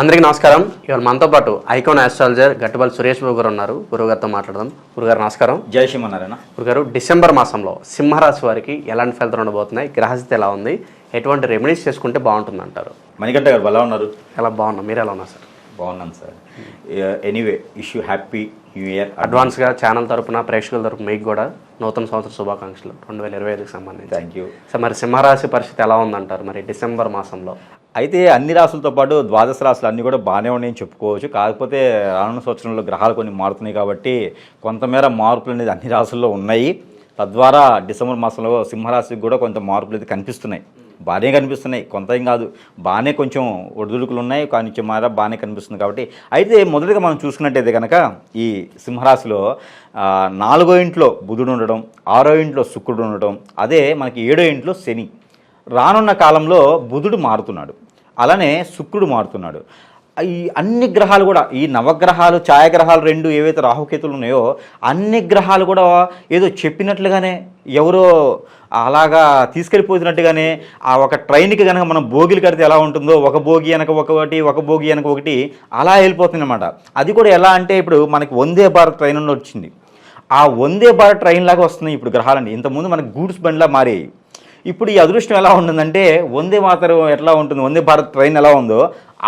అందరికీ నమస్కారం. ఇవాళ మనతో పాటు ఐకాన్ ఆస్ట్రాలజర్ గట్టుబల్ సురేష్ బాబు గారు ఉన్నారు. గురుగారితో మాట్లాడదాం. గురుగారు నమస్కారం. జై శ్రీమన్నారాయణ. గురుగారు డిసెంబర్ మాసంలో సింహరాశి వారికి ఎలాంటి ఫలితాలు ఉండబోతున్నాయి? గ్రహస్థితి ఎలా ఉంది? ఎటువంటి రెమెడీస్ చేసుకుంటే బాగుంటుంది అంటారు మణికంఠ గారు ఎలా ఉన్నారు? ఎలా బాగున్నాం? మీరు ఎలా ఉన్నారు సార్? బాగున్నాను sir. Anyway wish you happy new year. అడ్వాన్స్గా ఛానల్ తరపున ప్రేక్షకుల తరపున మీకు కూడా నూతన సంవత్సర శుభాకాంక్షలు. రెండు వేల ఇరవై ఐదుకి సంబంధించి. థ్యాంక్ యూ సార్ మరి సింహరాశి పరిస్థితి ఎలా ఉందంటారు? మరి డిసెంబర్ మాసంలో. అయితే అన్ని రాసులతో పాటు ద్వాదశ రాసులు అన్నీ కూడా బాగానే ఉన్నాయని చెప్పుకోవచ్చు. కాకపోతే రానున్న సంవత్సరంలో గ్రహాలు కొన్ని మారుతున్నాయి కాబట్టి కొంతమేర మార్పులు అనేది అన్ని రాసుల్లో ఉన్నాయి. తద్వారా డిసెంబర్ మాసంలో సింహరాశికి కూడా కొంత మార్పులు అయితే కనిపిస్తున్నాయి. బాగానే కనిపిస్తున్నాయి. కొంత ఏం కాదు. బాగానే కొంచెం ఒడిదుడుకులు ఉన్నాయి. కానీ మార బాగానే కనిపిస్తుంది కాబట్టి. అయితే మొదటిగా మనం చూసుకున్నట్టయితే కనుక ఈ సింహరాశిలో నాలుగో ఇంట్లో బుధుడు ఉండడం ఆరో ఇంట్లో శుక్రుడు ఉండడం అదే మనకి ఏడో ఇంట్లో శని. రానున్న కాలంలో బుధుడు మారుతున్నాడు. అలానే శుక్రుడు మారుతున్నాడు. ఈ అన్ని గ్రహాలు కూడా ఈ నవగ్రహాలు ఛాయాగ్రహాలు రెండు ఏవైతే రాహుకేతులు ఉన్నాయో అన్ని గ్రహాలు కూడా ఏదో చెప్పినట్లుగానే ఎవరో అలాగా తీసుకెళ్ళిపోతున్నట్టుగానే ఆ ఒక ట్రైన్కి కనుక మనం భోగిలు కడితే ఎలా ఉంటుందో ఒక భోగి వెనక ఒకటి ఒక భోగి వెనక ఒకటి అలా వెళ్ళిపోతుందన్నమాట. అది కూడా ఎలా అంటే ఇప్పుడు మనకి వందే భారత్ ట్రైన్ వచ్చింది. ఆ వందే భారత్ ట్రైన్ లాగా వస్తున్నాయి ఇప్పుడు గ్రహాలండి ఇంతకుముందు మనకి గూడ్స్ బండ్లా మారాయి. ఇప్పుడు ఈ అదృష్టం ఎలా ఉంటుందంటే వందే మాతరం ఎట్లా ఉంటుంది వందే భారత్ ట్రైన్ ఎలా ఉందో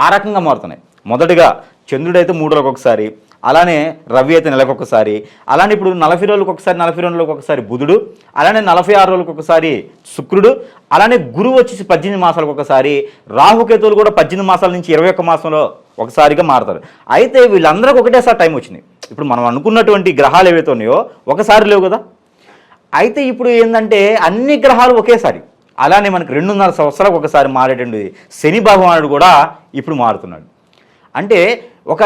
ఆ రకంగా మారుతున్నాయి. మొదటగా చంద్రుడైతే మూడు రోజులకు ఒకసారి అలానే రవి అయితే నెలకు ఒకసారి అలానే ఇప్పుడు నలభై రోజులకు ఒకసారి నలభై రోజులకు ఒకసారి బుధుడు అలానే నలభై ఆరు రోజులకు ఒకసారి శుక్రుడు అలానే గురువు వచ్చేసి పద్దెనిమిది మాసాలకు ఒకసారి రాహుకేతువులు కూడా పద్దెనిమిది మాసాల నుంచి ఇరవై ఒక్క మాసంలో ఒకసారిగా మారుతారు. అయితే వీళ్ళందరికీ ఒకటేసారి టైం వచ్చింది. ఇప్పుడు మనం అనుకున్నటువంటి గ్రహాలు ఏవైతే ఉన్నాయో ఒకసారి లేవు కదా? అయితే ఇప్పుడు ఏంటంటే అన్ని గ్రహాలు ఒకేసారి. అలానే మనకు రెండున్నర సంవత్సరాలకు ఒకసారి మారేటువంటి శని భగవానుడు కూడా ఇప్పుడు మారుతున్నాడు. అంటే ఒక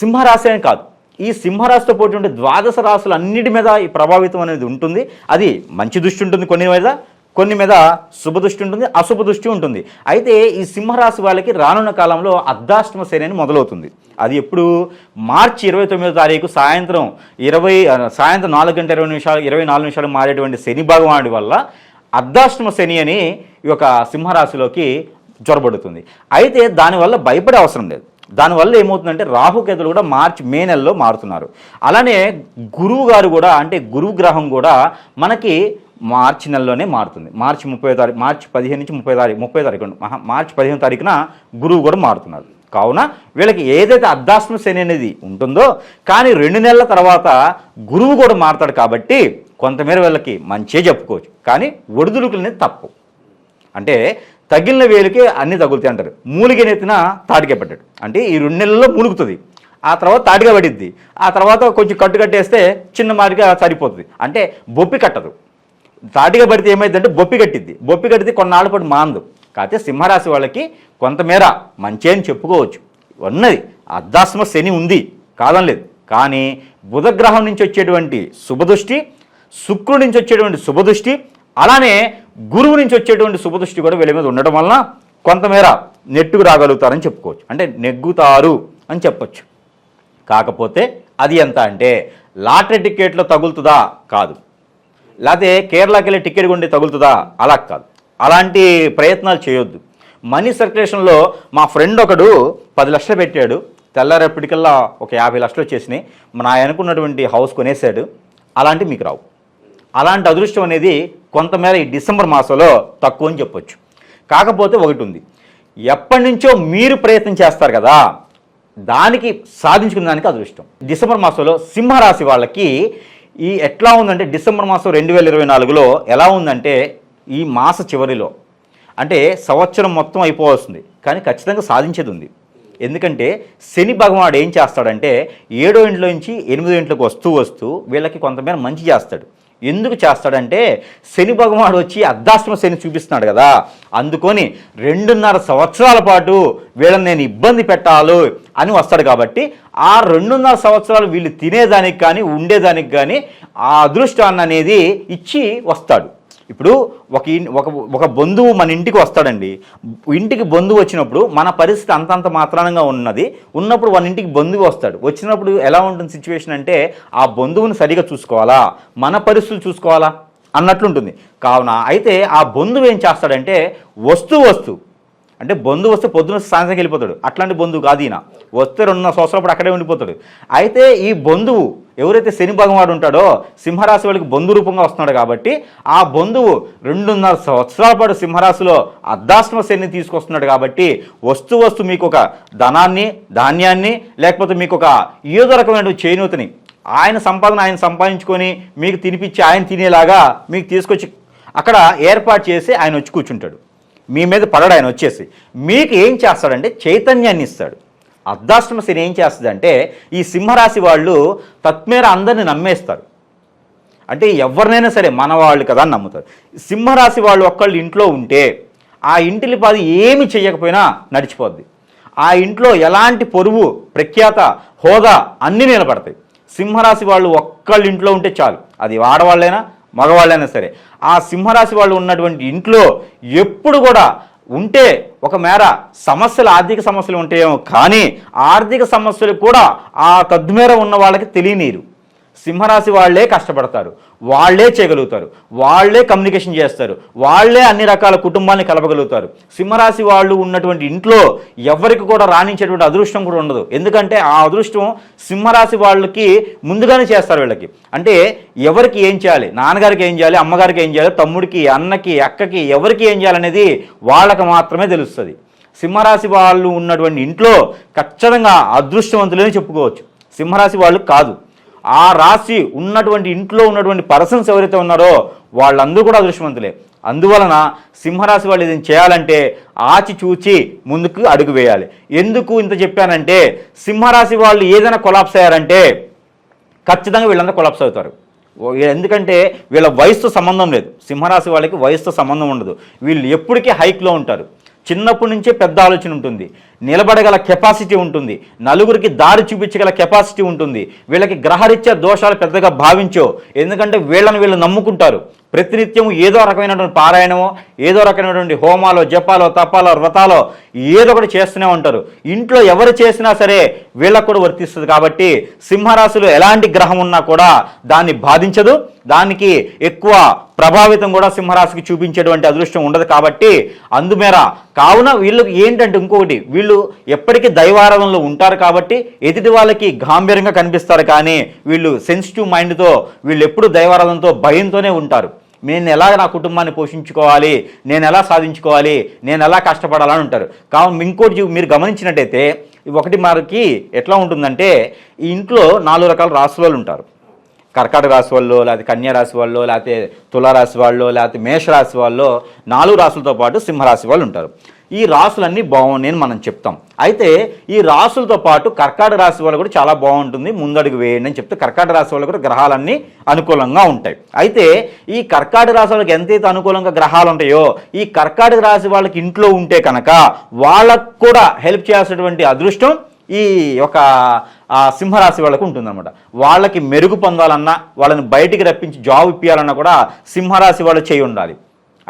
సింహరాశి అని కాదు. ఈ సింహరాశితో పోటీ ద్వాదశ రాశులు అన్నిటి మీద ఈ ప్రభావితం అనేది ఉంటుంది. అది మంచి దృష్టి ఉంటుంది కొన్ని మీద. కొన్ని మీద శుభదృష్టి ఉంటుంది అశుభ దృష్టి ఉంటుంది. అయితే ఈ సింహరాశి వాళ్ళకి రానున్న కాలంలో అర్ధాష్టమ శని అని మొదలవుతుంది. అది ఎప్పుడు? మార్చి ఇరవై తొమ్మిదో తారీఖు సాయంత్రం ఇరవై సాయంత్రం నాలుగు గంటల ఇరవై నిమిషాలు ఇరవై నాలుగు నిమిషాలు మారేటువంటి శని భగవానుడి వల్ల అర్ధాష్టమ శని అని ఈ యొక్క సింహరాశిలోకి జ్వరబడుతుంది అయితే దానివల్ల భయపడే అవసరం లేదు. దానివల్ల ఏమవుతుందంటే రాహుకేతులు కూడా మార్చి మే నెలలో మారుతున్నారు. అలానే గురువు గారు కూడా అంటే గురువు గ్రహం కూడా మనకి మార్చి నెలలోనే మారుతుంది. మార్చి ముప్పై తారీఖు మార్చి పదిహేను నుంచి ముప్పై తారీఖు ముప్పై తారీఖు మహా- మార్చి పదిహేను తారీఖున గురువు కూడా మారుతున్నారు. కావున వీళ్ళకి ఏదైతే అర్ధాశ్మ శని అనేది ఉంటుందో కానీ రెండు నెలల తర్వాత గురువు కూడా మారుతాడు కాబట్టి కొంతమేర వీళ్ళకి మంచిగా చెప్పుకోవచ్చు. కానీ ఒడిదుడుకులనే తప్పు. అంటే తగిలిన వేలుకే అన్ని తగులుతాయి అంటారు. మూలిగే నెత్తిన తాటికే పడ్డాడు అంటే ఈ రెండు నెలల్లో మూలుగుతుంది ఆ తర్వాత తాటిగా పడిద్ది. ఆ తర్వాత కొంచెం కట్టు కట్టేస్తే చిన్న మారిగా సరిపోతుంది. అంటే బొప్పి కట్టదు. తాటిగా పడితే ఏమైందంటే బొప్పి కట్టిద్ది. బొప్పి కట్టితే కొన్నాళ్ళ పాటు మాందు కాకపోతే సింహరాశి వాళ్ళకి కొంతమేర మంచి అని చెప్పుకోవచ్చు. ఉన్నది. అర్ధాశ్రమ శని ఉంది. కాదనలేదు. కానీ బుధగ్రహం నుంచి వచ్చేటువంటి శుభదృష్టి శుక్రుడి నుంచి వచ్చేటువంటి శుభదృష్టి అలానే గురువు నుంచి వచ్చేటువంటి శుభదృష్టి కూడా వీళ్ళ మీద ఉండడం వలన కొంతమేర నెట్టుకు రాగలుగుతారని చెప్పుకోవచ్చు. అంటే నెగ్గుతారు అని చెప్పొచ్చు. కాకపోతే అది ఎంత అంటే లాటరీ టికెట్లో తగులుతుందా? కాదు. లేకపోతే కేరళకి వెళ్ళి టికెట్ కొండి తగులుతుందా? అలా కాదు. అలాంటి ప్రయత్నాలు చేయొద్దు. మనీ సర్క్యులేషన్లో మా ఫ్రెండ్ ఒకడు పది లక్షలు పెట్టాడు. తెల్లారేపటికల్లా ఒక యాభై లక్షలు వచ్చేసినాయి. నా అనుకున్నటువంటి హౌస్ కొనేసాడు అలాంటివి మీకు రావు. అలాంటి అదృష్టం అనేది కొంతమేర ఈ డిసెంబర్ మాసంలో తక్కువ అని చెప్పొచ్చు. కాకపోతే ఒకటి ఉంది. ఎప్పటి నుంచో మీరు ప్రయత్నం చేస్తారు కదా దానికి సాధించుకున్న దానికి అదృష్టం. డిసెంబర్ మాసంలో సింహరాశి వాళ్ళకి ఈ ఎట్లా ఉందంటే డిసెంబర్ మాసం రెండు వేల ఇరవై నాలుగులో ఎలా ఉందంటే ఈ మాస చివరిలో అంటే సంవత్సరం మొత్తం అయిపోవాల్సింది కానీ ఖచ్చితంగా సాధించేది ఉంది. ఎందుకంటే శని భగవానుడు ఏం చేస్తాడంటే ఏడో ఇంట్లో నుంచి ఎనిమిదో ఇంట్లోకి వస్తూ వస్తూ వీళ్ళకి కొంతమేర మంచి చేస్తాడు. ఎందుకు చేస్తాడంటే శని భగవాడు వచ్చి అర్ధాశ్రమ శని చూపిస్తున్నాడు కదా. అందుకొని రెండున్నర సంవత్సరాల పాటు వీళ్ళని నేను ఇబ్బంది పెట్టాలి అని వస్తాడు కాబట్టి ఆ రెండున్నర సంవత్సరాలు వీళ్ళు తినేదానికి కానీ ఉండేదానికి కానీ ఆ అదృష్టాన్ని అనేది ఇచ్చి వస్తాడు. ఇప్పుడు ఒక ఒక ఒక బంధువు మన ఇంటికి వస్తాడండి. ఇంటికి బంధువు వచ్చినప్పుడు మన పరిస్థితి అంతంత మాత్రానంగా ఉన్నది. ఉన్నప్పుడు మన ఇంటికి బంధువు వస్తాడు. వచ్చినప్పుడు ఎలా ఉంటుంది సిచ్యువేషన్ అంటే ఆ బంధువుని సరిగా చూసుకోవాలా? మన పరిస్థితులు చూసుకోవాలా? అన్నట్లుంటుంది. కావున అయితే ఆ బంధువు ఏం చేస్తాడంటే వస్తూ వస్తూ అంటే బంధువు వస్తే పొద్దున సాయంత్రం వెళ్ళిపోతాడు. అట్లాంటి బంధువు కాదు ఈయన. వస్తే రెండున్నర సంవత్సరాలు అక్కడే ఉండిపోతాడు. అయితే ఈ బంధువు ఎవరైతే శని భగవాడు ఉంటాడో సింహరాశి వాళ్ళకి బంధు రూపంగా వస్తున్నాడు కాబట్టి ఆ బంధువు రెండున్నర సంవత్సరాల పాటు సింహరాశిలో అర్ధాశ్రమ శని తీసుకొస్తున్నాడు కాబట్టి వస్తు వస్తు మీకు ఒక ధనాన్ని ధాన్యాన్ని లేకపోతే మీకు ఒక ఏదో రకమైన చేయూతని ఆయన సంపాదన ఆయన సంపాదించుకొని మీకు తినిపించి ఆయన తినేలాగా మీకు తీసుకొచ్చి అక్కడ ఏర్పాటు చేసి ఆయన వచ్చి కూర్చుంటాడు. మీ మీద పడడు ఆయన వచ్చేసి. మీకు ఏం చేస్తాడంటే చైతన్యాన్ని ఇస్తాడు. అర్ధాశ్రమ శని ఏం చేస్తుందంటే ఈ సింహరాశి వాళ్ళు తత్మేర అందరిని నమ్మేస్తారు. అంటే ఎవరినైనా సరే మన వాళ్ళు కదా అని నమ్ముతారు. సింహరాశి వాళ్ళు ఒక్కళ్ళు ఇంట్లో ఉంటే ఆ ఇంటిలి పాది ఏమి చేయకపోయినా నడిచిపోద్ది. ఆ ఇంట్లో ఎలాంటి పొరుగు ప్రఖ్యాత హోదా అన్నీ నిలబడతాయి. సింహరాశి వాళ్ళు ఒక్కళ్ళు ఇంట్లో ఉంటే చాలు. అది ఆడవాళ్ళైనా మగవాళ్ళైనా సరే ఆ సింహరాశి వాళ్ళు ఉన్నటువంటి ఇంట్లో ఎప్పుడు కూడా ఉంటే ఒక మేర సమస్యలు ఆర్థిక సమస్యలు ఉంటాయేమో కానీ ఆర్థిక సమస్యలు కూడా ఆ తద్మేర ఉన్న వాళ్ళకి తెలియనీరు. సింహరాశి వాళ్ళే కష్టపడతారు. వాళ్ళే చేయగలుగుతారు. వాళ్ళే కమ్యూనికేషన్ చేస్తారు. వాళ్ళే అన్ని రకాల కుటుంబాన్ని కలపగలుగుతారు. సింహరాశి వాళ్ళు ఉన్నటువంటి ఇంట్లో ఎవరికి కూడా రాణించేటువంటి అదృష్టం కూడా ఉండదు. ఎందుకంటే ఆ అదృష్టం సింహరాశి వాళ్ళకి ముందుగానే చేస్తారు వీళ్ళకి. అంటే ఎవరికి ఏం చేయాలి? నాన్నగారికి ఏం చేయాలి? అమ్మగారికి ఏం చేయాలి? తమ్ముడికి అన్నకి అక్కకి ఎవరికి ఏం చేయాలనేది వాళ్ళకి మాత్రమే తెలుస్తుంది. సింహరాశి వాళ్ళు ఉన్నటువంటి ఇంట్లో ఖచ్చితంగా అదృష్టవంతులని చెప్పుకోవచ్చు. సింహరాశి వాళ్ళు కాదు. ఆ రాశి ఉన్నటువంటి ఇంట్లో ఉన్నటువంటి పర్సన్స్ ఎవరైతే ఉన్నారో వాళ్ళందరూ కూడా అదృష్టవంతులే. అందువలన సింహరాశి వాళ్ళు ఏదైనా చేయాలంటే ఆచి చూచి ముందుకు అడుగు వేయాలి. ఎందుకు ఇంత చెప్పానంటే సింహరాశి వాళ్ళు ఏదైనా కొలాప్స్ అయ్యారంటే ఖచ్చితంగా వీళ్ళందరూ కొలాప్స్ అవుతారు. ఎందుకంటే వీళ్ళ వయసుతో సంబంధం లేదు. సింహరాశి వాళ్ళకి వయసుతో సంబంధం ఉండదు. వీళ్ళు ఎప్పటికీ హైక్లో ఉంటారు. చిన్నప్పటి నుంచే పెద్ద ఆలోచన ఉంటుంది. నిలబడగల కెపాసిటీ ఉంటుంది. నలుగురికి దారి చూపించగల కెపాసిటీ ఉంటుంది. వీళ్ళకి గ్రహరీత్యా దోషాలు పెద్దగా భావించో ఎందుకంటే వీళ్ళని వీళ్ళు నమ్ముకుంటారు. ప్రతినిత్యం ఏదో రకమైనటువంటి పారాయణమో ఏదో రకమైనటువంటి హోమాలో జపాలో తపాలో వ్రతాలో ఏదో ఒకటి చేస్తూనే ఉంటారు. ఇంట్లో ఎవరు చేసినా సరే వీళ్ళకు కూడా వర్తిస్తుంది కాబట్టి సింహరాశిలో ఎలాంటి గ్రహం ఉన్నా కూడా దాన్ని బాధించదు. దానికి ఎక్కువ ప్రభావితం కూడా సింహరాశికి చూపించేటువంటి అదృష్టం ఉండదు కాబట్టి అందుమేర కావున వీళ్ళకి ఏంటంటే ఇంకొకటి వీళ్ళు ఎప్పటికీ దైవారాధనలో ఉంటారు కాబట్టి ఎదుటి వాళ్ళకి గాంభీర్యంగా కనిపిస్తారు కానీ వీళ్ళు సెన్సిటివ్ మైండ్తో వీళ్ళు ఎప్పుడు దైవారాధనతో భయంతోనే ఉంటారు. నేను ఎలా నా కుటుంబాన్ని పోషించుకోవాలి? నేను ఎలా సాధించుకోవాలి? నేను ఎలా కష్టపడాలని ఉంటారు. కావున ఇంకోటి మీరు గమనించినట్టయితే ఒకటి మనకి ఎట్లా ఉంటుందంటే ఈ ఇంట్లో నాలుగు రకాల రాశుల వాళ్ళు ఉంటారు. కర్కాటక రాశి వాళ్ళు లేకపోతే కన్యా రాశి వాళ్ళు లేకపోతే తులారాశి వాళ్ళు లేకపోతే మేషరాశి వాళ్ళు నాలుగు రాశులతో పాటు సింహరాశి వాళ్ళు ఉంటారు. ఈ రాశులన్నీ బాగున్నాయని మనం చెప్తాం. అయితే ఈ రాశులతో పాటు కర్కాట రాశి వాళ్ళు కూడా చాలా బాగుంటుంది. ముందడుగు వేయండి అని చెప్తే కర్కాట రాశి వాళ్ళు కూడా గ్రహాలన్నీ అనుకూలంగా ఉంటాయి. అయితే ఈ కర్కాటక రాశి వాళ్ళకి ఎంతైతే అనుకూలంగా గ్రహాలు ఉంటాయో ఈ కర్కాటక రాశి వాళ్ళకి ఇంట్లో ఉంటే కనుక వాళ్ళకు కూడా హెల్ప్ చేయాల్సినటువంటి అదృష్టం ఈ ఒక సింహరాశి వాళ్ళకు ఉంటుందన్నమాట. వాళ్ళకి మెరుగు పొందాలన్నా వాళ్ళని బయటికి రప్పించి జాబ్ ఇప్పించాలన్నా కూడా సింహరాశి వాళ్ళు చేయి ఉండాలి.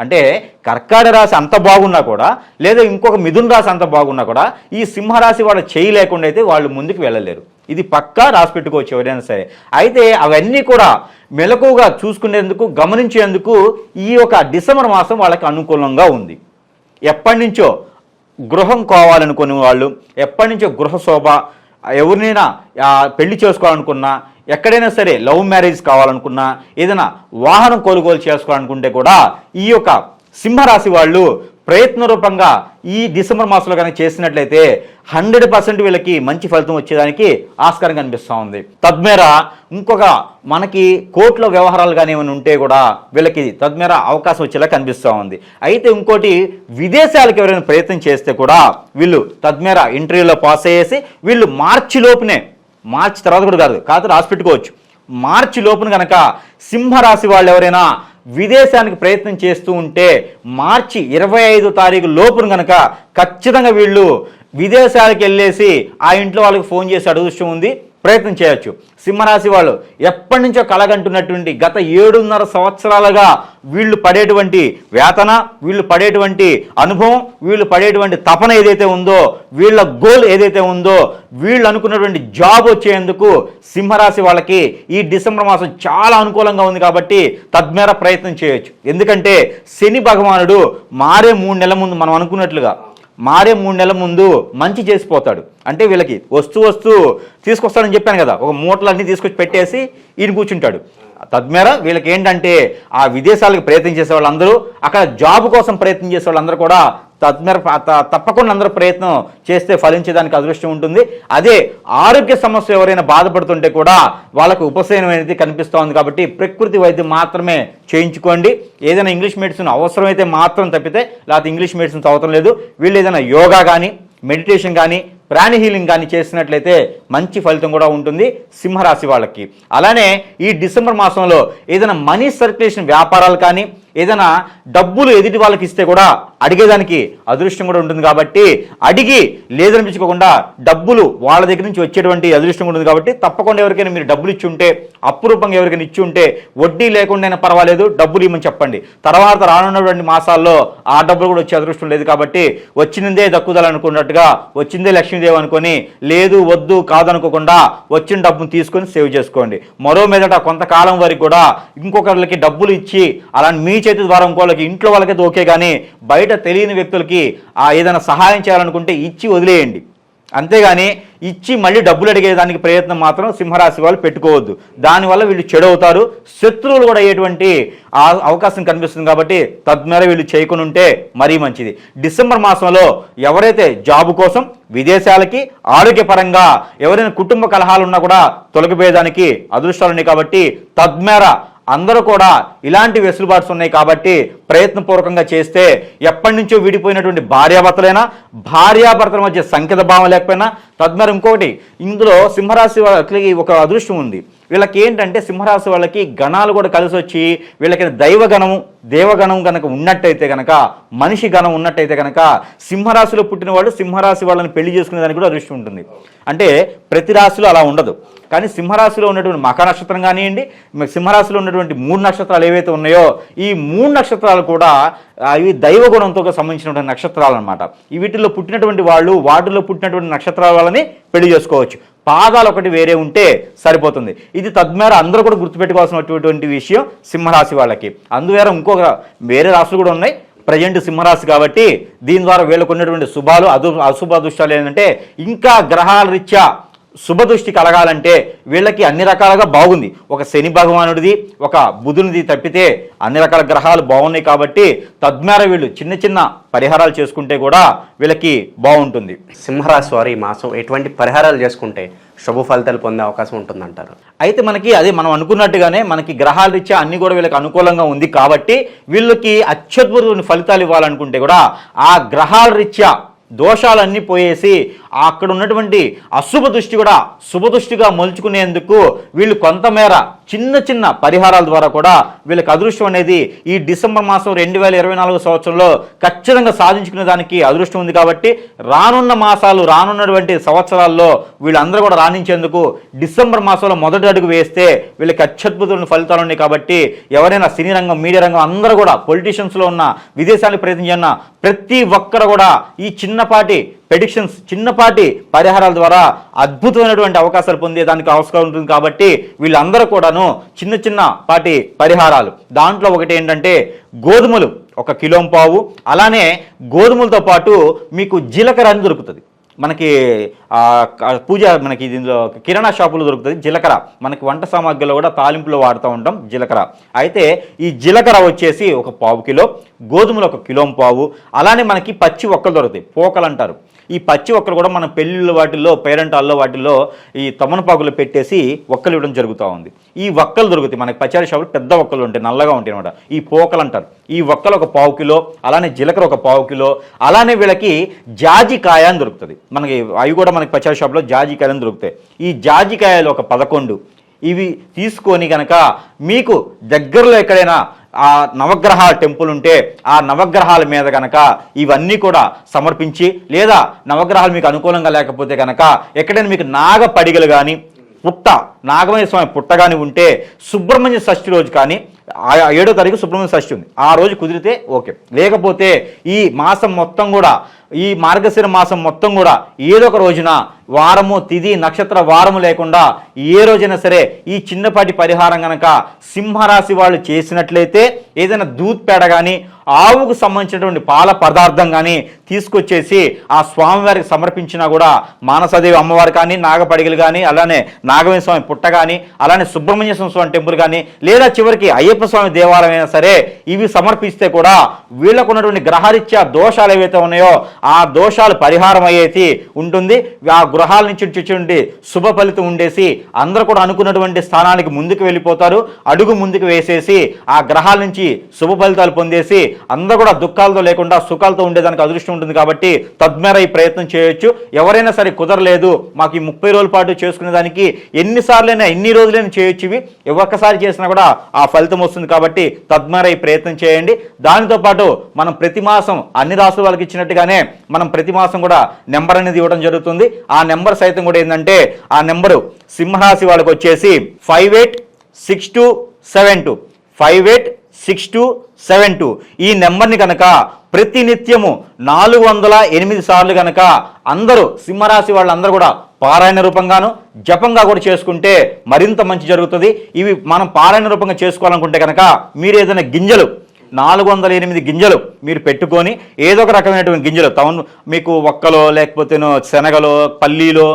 అంటే కర్కాడ రాశి అంత బాగున్నా కూడా లేదా ఇంకొక మిథున రాశి అంత బాగున్నా కూడా ఈ సింహరాశి వాళ్ళు చేయి లేకుండా అయితే వాళ్ళు ముందుకు వెళ్ళలేరు. ఇది పక్కా రాసి పెట్టుకోవచ్చు ఎవరైనా సరే. అయితే అవన్నీ కూడా మెలకుగా చూసుకునేందుకు గమనించేందుకు ఈ యొక్క డిసెంబర్ మాసం వాళ్ళకి అనుకూలంగా ఉంది. ఎప్పటి నుంచో గృహం కావాలనుకునే వాళ్ళు ఎప్పటి నుంచో గృహ శోభ ఎవరినైనా పెళ్ళి చేసుకోవాలనుకున్నా ఎక్కడైనా సరే లవ్ మ్యారేజ్ కావాలనుకున్నా ఏదైనా వాహనం కొనుగోలు చేసుకోవాలనుకుంటే కూడా ఈ యొక్క సింహరాశి వాళ్ళు ప్రయత్న రూపంగా ఈ డిసెంబర్ మాసంలో కనుక చేసినట్లయితే హండ్రెడ్ పర్సెంట్ వీళ్ళకి మంచి ఫలితం వచ్చేదానికి ఆస్కారం కనిపిస్తూ ఉంది. తద్మేర ఇంకొక మనకి కోర్టులో వ్యవహారాలు కానీ ఏమైనా ఉంటే కూడా వీళ్ళకి తద్మేర అవకాశం వచ్చేలా కనిపిస్తూ ఉంది. అయితే ఇంకోటి విదేశాలకు ఎవరైనా ప్రయత్నం చేస్తే కూడా వీళ్ళు తద్మేర ఇంటర్వ్యూలో పాస్ అయ్యేసి వీళ్ళు మార్చి లోపునే మార్చి తర్వాత కూడా కాదు కాకపోతే రాసి పెట్టుకోవచ్చు మార్చి లోపున కనుక సింహరాశి వాళ్ళు ఎవరైనా విదేశానికి ప్రయత్నం చేస్తూ ఉంటే మార్చి ఇరవై ఐదు తారీఖు లోపున కనుక ఖచ్చితంగా వీళ్ళు విదేశాలకు వెళ్ళేసి ఆ ఇంట్లో వాళ్ళకి ఫోన్ చేసి అడుగుతూ ఉంది. ప్రయత్నం చేయొచ్చు. సింహరాశి వాళ్ళు ఎప్పటి నుంచో కలగంటున్నటువంటి గత ఏడున్నర సంవత్సరాలుగా వీళ్ళు పడేటువంటి వేతన వీళ్ళు పడేటువంటి అనుభవం వీళ్ళు పడేటువంటి తపన ఏదైతే ఉందో వీళ్ళ గోల్ ఏదైతే ఉందో వీళ్ళు అనుకున్నటువంటి జాబ్ వచ్చేందుకు సింహరాశి వాళ్ళకి ఈ డిసెంబర్ మాసం చాలా అనుకూలంగా ఉంది కాబట్టి తద్మేర ప్రయత్నం చేయొచ్చు. ఎందుకంటే శని భగవానుడు మారే మూడు నెలల ముందు మనం అనుకున్నట్లుగా మారే మూడు నెలల ముందు మంచి చేసిపోతాడు. అంటే వీళ్ళకి వస్తూ వస్తూ తీసుకొస్తాడని చెప్పాను కదా ఒక మూటలన్నీ తీసుకొచ్చి పెట్టేసి ఈయన కూర్చుంటాడు. తద్మేర వీళ్ళకి ఏంటంటే ఆ విదేశాలకు ప్రయత్నం చేసే వాళ్ళందరూ అక్కడ జాబ్ కోసం ప్రయత్నం చేసే వాళ్ళందరూ కూడా తద్మర తప్పకుండా అందరూ ప్రయత్నం చేస్తే ఫలించేదానికి అదృష్టం ఉంటుంది. అదే ఆరోగ్య సమస్య ఎవరైనా బాధపడుతుంటే కూడా వాళ్ళకు ఉపశమనం అనేది కనిపిస్తోంది కాబట్టి ప్రకృతి వైద్యం మాత్రమే చేయించుకోండి. ఏదైనా ఇంగ్లీష్ మెడిసిన్ అవసరమైతే మాత్రం తప్పితే లేకపోతే ఇంగ్లీష్ మెడిసిన్స్ అవసరం లేదు. వీళ్ళు ఏదైనా యోగా కానీ మెడిటేషన్ కానీ ప్రాణి హీలింగ్ కానీ చేసినట్లయితే మంచి ఫలితం కూడా ఉంటుంది సింహరాశి వాళ్ళకి. అలానే ఈ డిసెంబర్ మాసంలో ఏదైనా మనీ సర్క్యులేషన్ వ్యాపారాలు కానీ ఏదైనా డబ్బులు ఎదుటి వాళ్ళకి ఇస్తే కూడా అడిగేదానికి అదృష్టం కూడా ఉంటుంది కాబట్టి అడిగి లేదనిపించుకోకుండా డబ్బులు వాళ్ళ దగ్గర నుంచి వచ్చేటువంటి అదృష్టం ఉంటుంది కాబట్టి తప్పకుండా ఎవరికైనా మీరు డబ్బులు ఇచ్చి ఉంటే అపురూపంగా ఎవరికైనా ఇచ్చి ఉంటే వడ్డీ లేకుండా పర్వాలేదు డబ్బులు ఇవ్వమని చెప్పండి. తర్వాత రానున్నటువంటి మాసాల్లో ఆ డబ్బులు కూడా వచ్చే అదృష్టం లేదు కాబట్టి వచ్చిందే దక్కుదలనుకున్నట్టుగా వచ్చిందే లక్ష్మీదేవి అనుకొని లేదు వద్దు కాదనుకోకుండా వచ్చిన డబ్బును తీసుకొని సేవ్ చేసుకోండి. మరో మీదట కొంతకాలం వరకు కూడా ఇంకొకరికి డబ్బులు ఇచ్చి అలాంటి మీ చేతి ద్వారా ఇంకోళ్ళకి ఇంట్లో వాళ్ళకైతే ఓకే కానీ బయట తెలియని వ్యక్తులకి ఆ ఏదైనా సహాయం చేయాలనుకుంటే ఇచ్చి వదిలేయండి. అంతేగాని ఇచ్చి మళ్ళీ డబ్బులు అడిగేదానికి ప్రయత్నం మాత్రం సింహరాశి వాళ్ళు పెట్టుకోవద్దు. దానివల్ల వీళ్ళు చెడు అవుతారు శత్రువులు కూడా అయ్యేటువంటి ఆ అవకాశం కనిపిస్తుంది కాబట్టి తద్మేర వీళ్ళు చేయకుండా ఉంటే మరీ మంచిది. డిసెంబర్ మాసంలో ఎవరైతే జాబు కోసం విదేశాలకి ఆరోగ్యపరంగా ఎవరైనా కుటుంబ కలహాలు ఉన్నా కూడా తొలగిపోయేదానికి అదృష్టాలు ఉన్నాయి కాబట్టి తద్మేర అందరూ కూడా ఇలాంటి వెసులుబాట్స్ ఉన్నాయి కాబట్టి ప్రయత్నపూర్వకంగా చేస్తే ఎప్పటి నుంచో విడిపోయినటువంటి భార్యాభర్తలైనా భార్యాభర్తల మధ్య సంకేత భావం లేకపోయినా తద్వారా ఇంకొకటి ఇందులో సింహరాశి వాళ్ళకి ఒక అదృష్టం ఉంది. వీళ్ళకి ఏంటంటే సింహరాశి వాళ్ళకి గణాలు కూడా కలిసి వచ్చి వీళ్ళకి దైవగణము దేవగణం కనుక ఉన్నట్టయితే కనుక మనిషి గణం ఉన్నట్టయితే కనుక సింహరాశిలో పుట్టిన వాళ్ళు సింహరాశి వాళ్ళని పెళ్ళి చేసుకునే దానికి కూడా దృష్టి ఉంటుంది. అంటే ప్రతి రాశిలో అలా ఉండదు. కానీ సింహరాశిలో ఉన్నటువంటి మక నక్షత్రం కానివ్వండి సింహరాశిలో ఉన్నటువంటి మూడు నక్షత్రాలు ఏవైతే ఉన్నాయో ఈ మూడు నక్షత్రాలు కూడా అవి దైవగుణంతో దైవ గుణంతో సంబంధించినటువంటి నక్షత్రాలు అనమాట వీటిలో వీటిల్లో పుట్టినటువంటి వాళ్ళు వాటిలో పుట్టినటువంటి నక్షత్రాల వాళ్ళని పెళ్ళి చేసుకోవచ్చు. పాదాలు ఒకటి వేరే ఉంటే సరిపోతుంది. ఇది తద్మేర అందరూ కూడా గుర్తుపెట్టుకోవాల్సినటువంటి విషయం సింహరాశి వాళ్ళకి. అందువేర ఇంకొక వేరే రాశులు కూడా ఉన్నాయి. ప్రజెంట్ సింహరాశి కాబట్టి దీని ద్వారా వీళ్ళకు ఉన్నటువంటి శుభాలు అదు అశుభ దృష్టాలు ఏంటంటే ఇంకా గ్రహాల రీత్యా శుభదృష్టి కలగాలంటే వీళ్ళకి అన్ని రకాలుగా బాగుంది. ఒక శని భగవానుడిది ఒక బుధునిది తప్పితే అన్ని రకాల గ్రహాలు బాగున్నాయి కాబట్టి తద్మేర వీళ్ళు చిన్న చిన్న పరిహారాలు చేసుకుంటే కూడా వీళ్ళకి బాగుంటుంది. సింహరాశి వారు మాసం ఎటువంటి పరిహారాలు చేసుకుంటే శుభ ఫలితాలు పొందే అవకాశం ఉంటుందంటారు? అయితే మనకి అదే మనం అనుకున్నట్టుగానే మనకి గ్రహాల రీత్యా అన్ని కూడా వీళ్ళకి అనుకూలంగా ఉంది కాబట్టి వీళ్ళకి అత్యద్భుతమైన ఫలితాలు ఇవ్వాలనుకుంటే కూడా ఆ గ్రహాల రీత్యా దోషాలన్నీ పోయేసి అక్కడ ఉన్నటువంటి అశుభ దృష్టి కూడా శుభదృష్టిగా మలుచుకునేందుకు వీళ్ళు కొంతమేర చిన్న చిన్న పరిహారాల ద్వారా కూడా వీళ్ళకి అదృష్టం అనేది ఈ డిసెంబర్ మాసం రెండు వేల ఇరవై నాలుగు సంవత్సరంలో ఖచ్చితంగా సాధించుకునే దానికి అదృష్టం ఉంది కాబట్టి రానున్న మాసాలు రానున్నటువంటి సంవత్సరాల్లో వీళ్ళందరూ కూడా రాణించేందుకు డిసెంబర్ మాసంలో మొదటి అడుగు వేస్తే వీళ్ళకి అత్యద్భుతమైన ఫలితాలు ఉన్నాయి కాబట్టి ఎవరైనా సినీ రంగం మీడియా రంగం అందరూ కూడా పొలిటీషియన్స్లో ఉన్న విదేశాలకు ప్రయత్నించిన ప్రతి ఒక్కరు కూడా ఈ చిన్నపాటి పెడిక్షన్స్ చిన్నపాటి పరిహారాల ద్వారా అద్భుతమైనటువంటి అవకాశాలు పొందేదానికి అవసరం ఉంటుంది కాబట్టి వీళ్ళందరూ కూడాను చిన్న చిన్న పాటి పరిహారాలు. దాంట్లో ఒకటి ఏంటంటే గోధుమలు ఒక కిలో పావు. అలానే గోధుమలతో పాటు మీకు జీలకర్ర అని దొరుకుతుంది. మనకి పూజ మనకి దీనిలో కిరాణా షాపులో దొరుకుతుంది జీలకర్ర. మనకి వంట సామాగ్రిలో కూడా తాలింపులో వాడుతూ ఉంటాం జీలకర్ర. అయితే ఈ జీలకర్ర వచ్చేసి ఒక పావు కిలో గోధుమలు ఒక కిలో పావు. అలానే మనకి పచ్చి ఒక్కలు దొరుకుతాయి. పోకలు అంటారు. ఈ పచ్చి ఒక్కలు కూడా మన పెళ్ళిళ్ళ వాటిల్లో పేరెంటాల్లో వాటిల్లో ఈ తమనపాకులు పెట్టేసి ఒక్కలు ఇవ్వడం జరుగుతూ ఉంది. ఈ ఒక్కలు దొరుకుతాయి. మనకి పచారీ షాపులు పెద్ద ఒక్కలు ఉంటాయి. నల్లగా ఉంటాయి అనమాట ఈ పోకలు అంటారు. ఈ ఒక్కలు ఒక పావు కిలో అలానే జీలకర్ర ఒక పావు కిలో అలానే వీళ్ళకి జాజికాయ అని దొరుకుతుంది. మనకి అవి కూడా మనకి పచారీ షాప్లో జాజికాయలు అని దొరుకుతాయి. ఈ జాజికాయలు ఒక పదకొండు. ఇవి తీసుకొని కనుక మీకు దగ్గరలో ఎక్కడైనా ఆ నవగ్రహాల టెంపుల్ ఉంటే ఆ నవగ్రహాల మీద కనుక ఇవన్నీ కూడా సమర్పించి లేదా నవగ్రహాలు మీకు అనుకూలంగా లేకపోతే కనుక ఎక్కడైనా మీకు నాగ పడిగలు కానీ పుట్ట నాగమయ్య స్వామి పుట్ట కానీ ఉంటే సుబ్రహ్మణ్య షష్ఠి రోజు కానీ ఏడో తారీఖు సుబ్రహ్మణ్య షష్ఠి ఉంది. ఆ రోజు కుదిరితే ఓకే. లేకపోతే ఈ మాసం మొత్తం కూడా ఈ మార్గశిర మాసం మొత్తం కూడా ఏదో ఒక రోజున వారము తిది నక్షత్ర వారము లేకుండా ఏ రోజైనా సరే ఈ చిన్నపాటి పరిహారం కనుక సింహరాశి వాళ్ళు చేసినట్లయితే ఏదైనా దూత్ పేడ కానీ ఆవుకు సంబంధించినటువంటి పాల పదార్థం కానీ తీసుకొచ్చేసి ఆ స్వామివారికి సమర్పించినా కూడా మానసదేవి అమ్మవారు కానీ నాగపడిగలు కానీ అలానే నాగవేంద్ర స్వామి పుట్ట కానీ అలానే సుబ్రహ్మణ్య స్వామి టెంపుల్ కానీ లేదా చివరికి అయ్యప్ప స్వామి దేవాలయం అయినా సరే ఇవి సమర్పిస్తే కూడా వీళ్ళకు ఉన్నటువంటి గ్రహరీత్యా దోషాలు ఏవైతే ఉన్నాయో ఆ దోషాలు పరిహారం అయ్యేది ఉంటుంది. ఆ గృహాల నుంచి వచ్చేటువంటి శుభ ఫలితం ఉండేసి అందరూ కూడా అనుకున్నటువంటి స్థానానికి ముందుకు వెళ్ళిపోతారు. అడుగు ముందుకు వేసేసి ఆ గ్రహాల నుంచి శుభ ఫలితాలు పొందేసి అందరూ కూడా దుఃఖాలతో లేకుండా సుఖాలతో ఉండేదానికి అదృష్టం ఉంటుంది కాబట్టి తద్మేర ఈ ప్రయత్నం చేయొచ్చు. ఎవరైనా సరే కుదరలేదు. మాకు ఈ ముప్పై రోజుల పాటు చేసుకునే దానికి ఎన్నిసార్లైనా ఎన్ని రోజులైనా చేయొచ్చు ఇవి. ఒక్కసారి చేసినా కూడా ఆ ఫలితం వస్తుంది కాబట్టి తద్మేర ఈ ప్రయత్నం చేయండి. దానితో పాటు మనం ప్రతి మాసం అన్ని రాసుల వాళ్ళకి ఇచ్చినట్టుగానే మనం ప్రతి మాసం కూడా నెంబర్ అనేది ఇవ్వడం జరుగుతుంది. ఆ నెంబర్ సైతం కూడా ఏంటంటే ఆ నెంబరు సింహరాశి వాళ్ళకి వచ్చేసి five eight six two seven two. Five eight six two seven two. ఈ నెంబర్ని కనుక ప్రతినిత్యము నాలుగు వందల ఎనిమిది సార్లు కనుక అందరూ సింహరాశి వాళ్ళందరూ కూడా పారాయణ రూపంగాను జపంగా కూడా చేసుకుంటే మరింత మంచి జరుగుతుంది. ఇవి మనం పారాయణ రూపంగా చేసుకోవాలనుకుంటే కనుక మీరు ఏదైనా గింజలు నాలుగు వందల ఎనిమిది గింజలు మీరు పెట్టుకొని ఏదో ఒక రకమైనటువంటి గింజలు టౌన్ మీకు ఒక్కలో లేకపోతే శనగలో పల్లీలో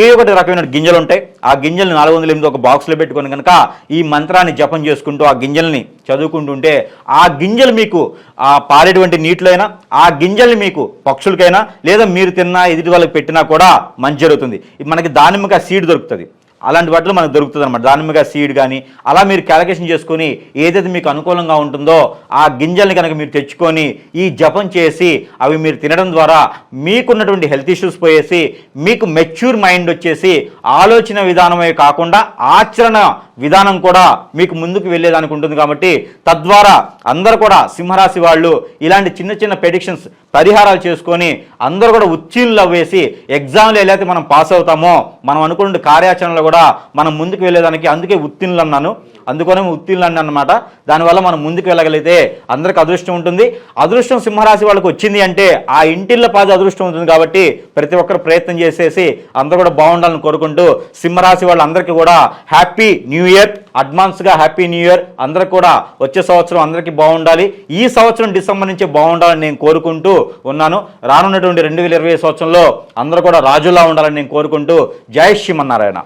ఏ ఒకటి రకమైన గింజలు ఉంటాయి ఆ గింజలు నాలుగు వందల ఎనిమిది ఒక బాక్స్లో పెట్టుకొని కనుక ఈ మంత్రాన్ని జపం చేసుకుంటూ ఆ గింజల్ని చదువుకుంటుంటే ఆ గింజలు మీకు ఆ పారేటువంటి నీటిలో ఆ గింజల్ని మీకు పక్షులకైనా లేదా మీరు తిన్నా ఎదుటి వాళ్ళకి పెట్టినా కూడా మంచి జరుగుతుంది. మనకి దానిమ్మకాయ సీడ్ దొరుకుతుంది. అలాంటి వాటిలో మనకు దొరుకుతుంది అనమాట దానిమ్మగా సీడ్ కానీ అలా మీరు క్యాలిక్యులేషన్ చేసుకొని ఏదైతే మీకు అనుకూలంగా ఉంటుందో ఆ గింజల్ని కనుక మీరు తెచ్చుకొని ఈ జపం చేసి అవి మీరు తినడం ద్వారా మీకున్నటువంటి హెల్త్ ఇష్యూస్ పోయేసి మీకు మెచ్యూర్ మైండ్ వచ్చేసి ఆలోచన విధానమే కాకుండా ఆచరణ విధానం కూడా మీకు ముందుకు వెళ్ళేదానికి ఉంటుంది కాబట్టి తద్వారా అందరూ కూడా సింహరాశి వాళ్ళు ఇలాంటి చిన్న చిన్న ప్రెడిక్షన్స్ పరిహారాలు చేసుకొని అందరూ కూడా ఉత్తీర్ణులు అవ్వేసి ఎగ్జామ్లు ఎలా అయితే మనం పాస్ అవుతామో మనం అనుకున్న కార్యాచరణలో కూడా మనం ముందుకు వెళ్ళేదానికి అందుకే ఉత్తీర్ణులు అన్నాను. అందుకనే ఉత్తీర్ణులు అన్నాను అనమాట దానివల్ల మనం ముందుకు వెళ్ళగలిగితే అందరికి అదృష్టం ఉంటుంది. అదృష్టం సింహరాశి వాళ్ళకి వచ్చింది అంటే ఆ ఇంటిళ్ళ పాది అదృష్టం ఉంటుంది కాబట్టి ప్రతి ఒక్కరు ప్రయత్నం చేసేసి అందరూ కూడా బాగుండాలని కోరుకుంటూ సింహరాశి వాళ్ళందరికీ కూడా హ్యాపీ న్యూ ఇయర్ అడ్వాన్స్గా హ్యాపీ న్యూ ఇయర్ అందరికి కూడా వచ్చే సంవత్సరం అందరికీ బాగుండాలి. ఈ సంవత్సరం డిసెంబర్ నుంచే బాగుండాలని నేను కోరుకుంటూ ఉన్నాను. రానున్నటువంటి రెండు వేల ఇరవై సంవత్సరంలో అందరూ కూడా రాజులా ఉండాలని నేను కోరుకుంటూ జై శ్రీమన్నారాయణ.